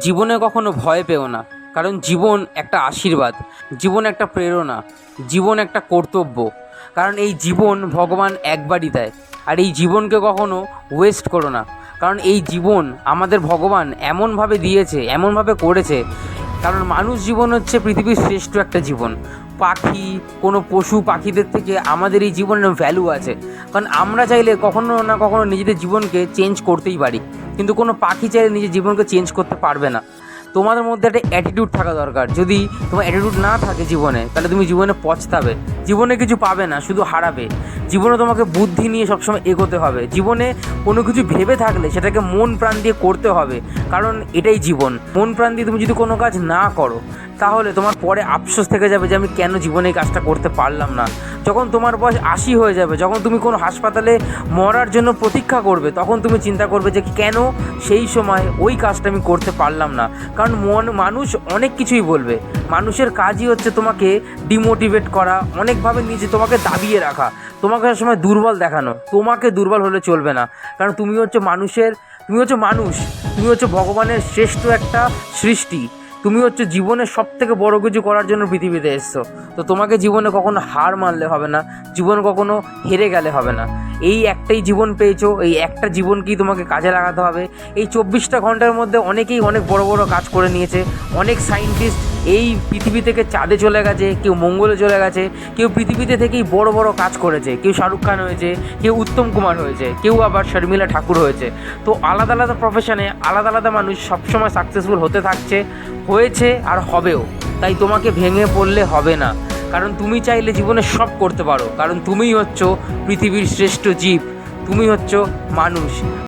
জীবনে কখনো ভয় পেও না, কারণ জীবন একটা আশীর্বাদ, জীবন একটা প্রেরণা, জীবন একটা কর্তব্য। কারণ এই জীবন ভগবান একবারই দেয়, আর এই জীবনকে কখনো ওয়েস্ট করো না। কারণ এই জীবন আমাদের ভগবান এমনভাবে দিয়েছে, এমনভাবে করেছে। কারণ মানুষ জীবন হচ্ছে পৃথিবীর শ্রেষ্ঠ একটা জীবন। পাখি, কোনো পশু পাখিদের থেকে আমাদের এই জীবনের ভ্যালু আছে। কারণ আমরা চাইলে কখনো না কখনো নিজেদের জীবনকে চেঞ্জ করতেই পারি। কিন্তু কোনো পাখি চাইলে নিজের জীবনকে চেঞ্জ করতে পারবে না। তোমাদের মধ্যে একটা অ্যাটিটিউড থাকা দরকার। যদি তোমার অ্যাটিটিউড না থাকে জীবনে, তাহলে তুমি জীবনে পচতাবে জীবনে কিছু পাবে না, শুধু হারাবে। জীবনে তোমাকে বুদ্ধি নিয়ে সবসময় এগোতে হবে। জীবনে কোনো কিছু ভেবে থাকলে সেটাকে মন প্রাণ দিয়ে করতে হবে। কারণ এটাই জীবন। মন প্রাণ দিয়ে তুমি যদি কোনো কাজ না করো, তাহলে তোমার পরে আফসোস থেকে যাবে যে আমি কেন জীবনে এই কাজটা করতে পারলাম না। যখন তোমার বয়স আশি হয়ে যাবে, যখন তুমি কোনো হাসপাতালে মরার জন্য প্রতীক্ষা করবে, তখন তুমি চিন্তা করবে যে কেন সেই সময় ওই কাজটা আমি করতে পারলাম না। কারণ মন, মানুষ অনেক কিছুই বলবে। মানুষের কাজই হচ্ছে তোমাকে ডিমোটিভেট করা, অনেকভাবে নিজে তোমাকে দাবিয়ে রাখা, তোমাকে সময় দুর্বল দেখানো। তোমাকে দুর্বল হলে চলবে না। কারণ তুমি হচ্ছে মানুষের, তুমি হচ্ছে মানুষ, তুমি হচ্ছে ভগবানের শ্রেষ্ঠ একটা সৃষ্টি। তুমি হচ্ছে জীবনের সব থেকে বড় কিছু করার জন্য পৃথিবীতে এসছো। তো তোমাকে জীবনে কখনো হার মানলে হবে না, জীবন কখনো হেরে গেলে হবে না। এই একটাই জীবন পেয়েছ, এই একটা জীবনকেই তোমাকে কাজে লাগাতে হবে। এই চব্বিশটা ঘণ্টার মধ্যে অনেকেই অনেক বড় বড় কাজ করে নিয়েছে, অনেক সায়েন্টিস্ট এই পৃথিবী থেকে চাঁদে চলে গেছে, কেউ মঙ্গলে চলে গেছে, কেউ পৃথিবীতে থেকেই বড় বড় কাজ করেছে, কেউ শাহরুখ খান হয়েছে, কেউ উত্তম কুমার হয়েছে, কেউ আবার শর্মিলা ঠাকুর হয়েছে। তো আলাদা আলাদা প্রফেশনে আলাদা আলাদা মানুষ সবসময় সাকসেসফুল হতে থাকছে, হয়েছে আর হবেও। তাই তোমাকে ভেঙে পড়লে হবে না। কারণ তুমি চাইলে জীবনে সব করতে পারো। কারণ তুমিই হচ্ছ পৃথিবীর শ্রেষ্ঠ জীব। তুমি হচ্ছ মানুষ।